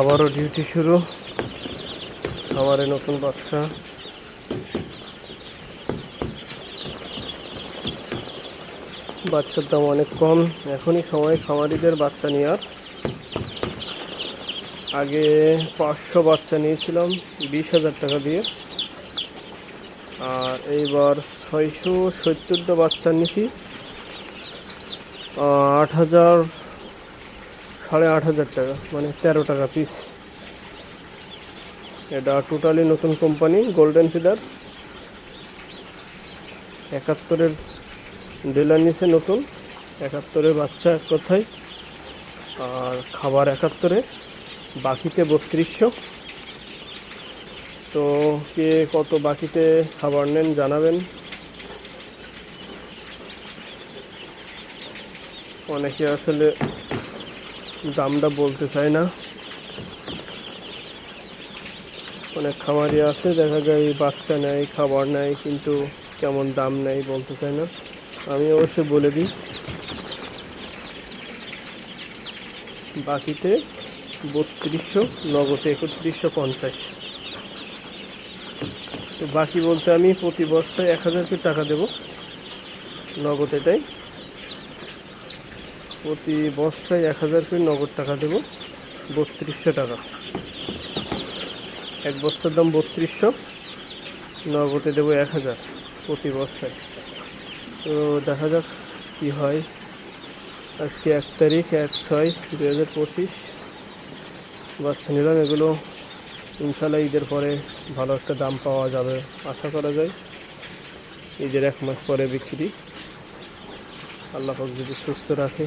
আবারও ডিউটি শুরু। খামারে নতুন বাচ্চা। বাচ্চার দাম অনেক কম। এখনই সময় খামারিদের বাচ্চা নেওয়ার। আগে পাঁচশো বাচ্চা নিয়েছিলাম, বিশ হাজার টাকা দিয়ে। আর এইবার ছয়শো সত্তরটা বাচ্চা নিয়েছি। আট হাজার সাড়ে আট হাজার টাকা মানে তেরো টাকা পিস এটা টোটালি নতুন কোম্পানি গোল্ডেন ফিদার একাত্তরের ডিলার নিচে নতুন, একাত্তরের বাচ্চা এক কথায়। আর খাবার একাত্তরে, বাকিতে বত্রিশশো। তো কে কত বাকিতে খাবার নেন জানাবেন। অনেকে আসলে দামটা বলতে চাই না। অনেক খামারি আছে, দেখা যায় বাচ্চা নেয় খাবার নেয় কিন্তু কেমন দাম নেয় বলতে চায় না। আমি অবশ্যই বলে দিই, বাকিতে বত্রিশশো, নগদে একত্রিশশো পঞ্চাশ। তো বাকি বলতে আমি প্রতি বস্তায় এক হাজার টাকা দেবো, নগদ এটাই প্রতি বস্তায় এক হাজার করে নগদ টাকা দেবো, বত্রিশশো টাকা। এক বস্তার দাম বত্রিশশো, নগদে দেবো এক হাজার প্রতি বস্তায়। তো দেখা যাক কী হয়। আজকে এক তারিখ, এক ছয় দু হাজার পঁচিশ। বাচ্চা নিলাম, এগুলো ইনশাল্লাহ ঈদের পরে ভালো একটা দাম পাওয়া যাবে, আশা করা যায়। ঈদের এক মাস পরে বিক্রি। আল্লাহ যদি সুস্থ রাখে।